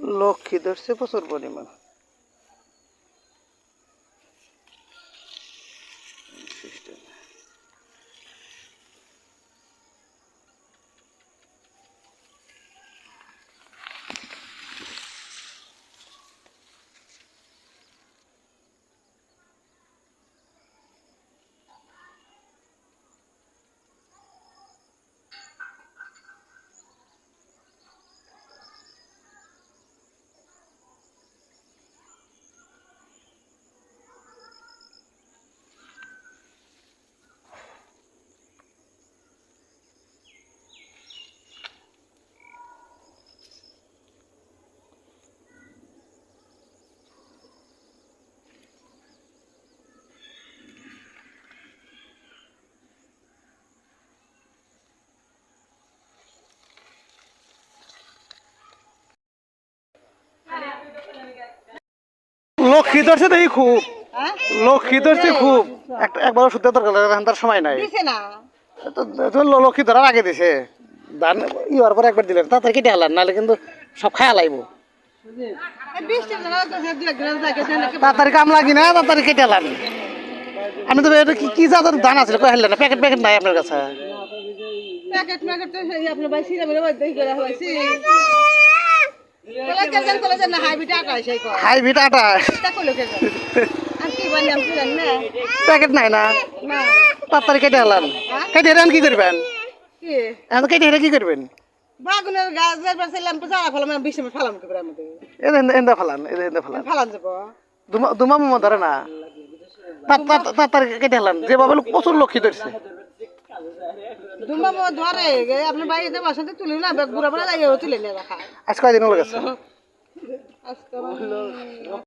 লক্ষ্মী ধরছে প্রচুর পরিমাণ। লক্ষ্মী ধরছে খুব। হ্যাঁ? লক্ষ্মী ধরছে খুব। একটা একবার সত্যি দরকার এখন তার সময় নাই। তো তো ল- লক্ষ্মী ধরার আগে দিছে। ধান ইবার পর একবার দিলেন। তাড়াতাড়ি কেটে হালান নাহলে কিন্তু সব খায়া লাইব। এই বৃষ্টি না তো সে দুই গ্লাস লাগে দেন নাকি তাড়াতাড়ি কাম লাগি না তাড়াতাড়ি কেটে হালান আমি তো এটা কি কি জাতের ধান আছে? কই হারলেন না? প্যাকেট প্যাকেট নাই আপনার কাছে? প্যাকেট ম্যাকেট তো আপনার ভাই সিরা মেরে দেই হাইব্রিড আটা প্যাকেট নাই না? তাড়াতাড়ি কেটে হালান কেটে হেরান কি করবেন? এখন কেটে হেরে কি করবেন? বাগুনের গাছ যেবার ছিলাম জারা ফেলাম বিশ মিনিট ফেলাম কি করে আমাদের এন্দা ফালান এন্দা ফালান। ফেলান যাব। দুমা দুমা মোমো ধরে না? তাড়াতাড়ি কেটে হালান যেভাবে প্রচুর লক্ষ্মী ধরছে। দুম্বা মো ধরে আপনার বাইরে সাথে তুলি না বুড়া বুড়া লাগে তুলে নিয়ে রাখা আজ কয়দিন হলো গেছে? আজকে